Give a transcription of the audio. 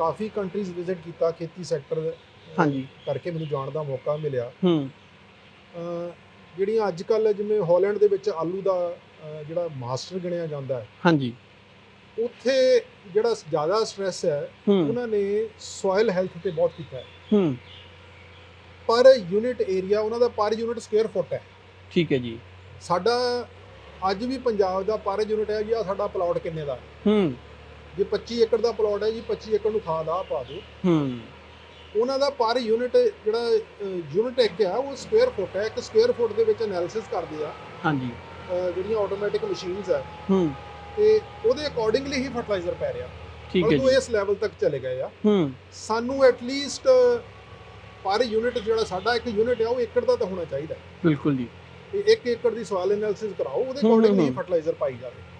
ਕਾਫੀ countries visit ਕੀਤਾ ਖੇਤੀ sector ਹਾਂਜੀ। ਕਰਕੇ ਮੈਨੂੰ ਜਾਣ ਦਾ ਮੌਕਾ ਮਿਲਿਆ। ਹੂੰ। ਜਿਹੜੀਆਂ ਅੱਜ ਕੱਲ ਜਿਵੇਂ ਹਾਲੈਂਡ ਦੇ ਵਿੱਚ ਆਲੂ ਦਾ ਜਿਹੜਾ ਮਾਸਟਰ ਗਿਣਿਆ ਜਾਂਦਾ ਹੈ। ਹਾਂਜੀ। ਉੱਥੇ ਜਿਹੜਾ ਜ਼ਿਆਦਾ ਸਟ੍ਰੈਸ ਹੈ ਹੂੰ। ਉਹਨਾਂ ਨੇ ਸੋਇਲ ਹੈਲਥ ਤੇ ਬਹੁਤ ਕੀਤਾ ਹੈ। ਹੂੰ। ਪਰ ਯੂਨਿਟ ਏਰੀਆ ਉਹਨਾਂ ਦਾ ਪਰ ਯੂਨਿਟ ਸਕੁਅਰ ਫੁੱਟ ਹੈ। ਠੀਕ ਹੈ ਜੀ। ਸਾਡਾ ਅੱਜ ਵੀ ਪੰਜਾਬ ਦਾ ਪਰ ਯੂਨਿਟ ਹੈ ਜੀ ਆ ਸਾਡਾ ਪਲਾਟ ਕਿੰਨੇ ਦਾ ਹੈ? ਜੇ 25 ਏਕੜ ਦਾ ਪਲਾਟ ਹੈ ਜੀ 25 ਏਕੜ ਨੂੰ ਖਾਦ ਆ ਪਾ ਦਿਓ। ਹੂੰ। ਉਹਨਾਂ ਦਾ ਪਰ ਯੂਨਿਟ ਜਿਹੜਾ ਯੂਨਿਟ ਇੱਕ ਆ ਉਹ ਸਕੁਅਰ ਫੁੱਟ ਹੈ। ਇੱਕ ਸਕੁਅਰ ਫੁੱਟ ਦੇ ਵਿੱਚ ਐਨਾਲਿਸਿਸ ਕਰਦੇ ਆ। ਹਾਂਜੀ। ਜਿਹੜੀਆਂ ਆਟੋਮੈਟਿਕ ਮਸ਼ੀਨਸ ਆ। ਹੂੰ। ਤੇ ਉਹਦੇ ਅਕੋਰਡਿੰਗਲੀ ਹੀ ਫਰਟੀਲਾਈਜ਼ਰ ਪੈ ਰਿਹਾ। ਠੀਕ ਹੈ ਮਤਲਬ ਉਹ ਜੀ। ਇਸ ਲੈਵਲ ਤੱਕ ਚਲੇ ਗਏ ਆ। ਹੂੰ। ਸਾਨੂੰ ਐਟਲੀਸਟ ਪਰ ਯੂਨਿਟ ਜਿਹੜਾ ਸਾਡਾ ਇੱਕ ਯੂਨਿਟ ਆ ਉਹ ਏਕੜ ਦਾ ਤਾਂ ਹੋਣਾ ਚਾਹੀਦਾ। ਬਿਲਕੁਲ ਜੀ। ਇੱਕ ਏਕੜ ਦੀ ਸਵਾਲ ਐਨਾਲਿਸਿਸ ਕਰਾਓ ਉਹਦੇ ਅਕੋਰਡਿੰਗਲੀ। ਫਰਟੀਲਾਈਜ਼ਰ ਪਾਈ ਜਾਵੇ।